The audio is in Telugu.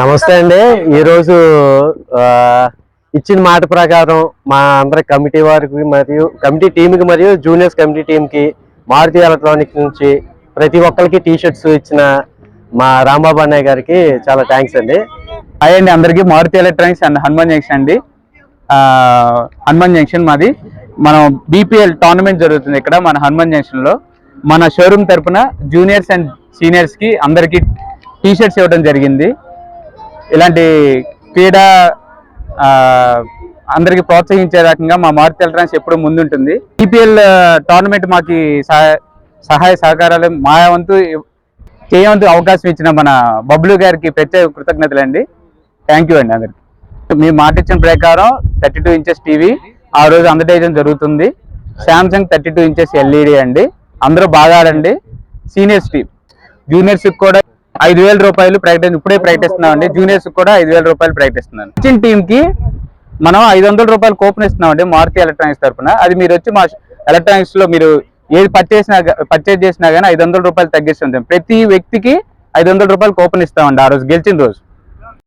నమస్తే అండి. ఈరోజు ఇచ్చిన మాట ప్రకారం మా అందరి కమిటీ వారికి మరియు కమిటీ టీంకి మరియు జూనియర్స్ కమిటీ టీంకి మారుతి ఎలక్ట్రానిక్స్ నుంచి ప్రతి ఒక్కరికి టీ షర్ట్స్ ఇచ్చిన మా రాంబాబు అన్నయ్య గారికి చాలా థ్యాంక్స్ అండి. హాయ్ అండి అందరికీ Maruti electronics and Hanuman junction అండి. హనుమాన్ జంక్షన్ మాది. మనం బీపీఎల్ టోర్నమెంట్ జరుగుతుంది ఇక్కడ మన హనుమాన్ జంక్షన్లో మన షోరూమ్ తరపున జూనియర్స్ అండ్ సీనియర్స్కి అందరికి ఇవ్వడం జరిగింది. ఇలాంటి క్రీడా అందరికి ప్రోత్సహించే రకంగా మా మారుతి ఎలక్ట్రానిక్స్ ఎప్పుడు ముందుంటుంది. బీపీఎల్ టోర్నమెంట్ మాకి సహాయ సహాయ సహకారాలు మా వంతు చేయవంతు అవకాశం ఇచ్చిన మన బబ్లు గారికి ప్రత్యేక కృతజ్ఞతలు అండి. థ్యాంక్ యూ అండి అందరికి. మీ మాట ఇచ్చిన ప్రకారం థర్టీ టూ ఇంచెస్ టీవీ ఆ రోజు అందజేయడం జరుగుతుంది. Samsung thirty two inches LED అండి. అందరూ బాగా ఆడండి. సీనియర్స్ టీమ్ జూనియర్స్కి కూడా ఐదు వేల రూపాయలు ప్రకటన ఇప్పుడే ప్రకటిస్తున్నామండి. జూనియర్స్ కూడా ఐదు వేల రూపాయలు ప్రకటిస్తున్నాను. ఇచ్చిన టీమ్కి మనం ఐదు వందల రూపాయలు కూపన్ ఇస్తున్నామండి మారుతి ఎలక్ట్రానిక్స్ తరఫున అది మీరు వచ్చి మా ఎలక్ట్రానిక్స్లో మీరు ఏది పర్చేసినా పర్చేజ్ చేసినా కానీ ఐదు వందల రూపాయలు తగ్గిస్తుంది ప్రతి వ్యక్తికి ఐదు వందల రూపాయలు కూపన్ ఇస్తామండి ఆ రోజు గెలిచిన రోజు.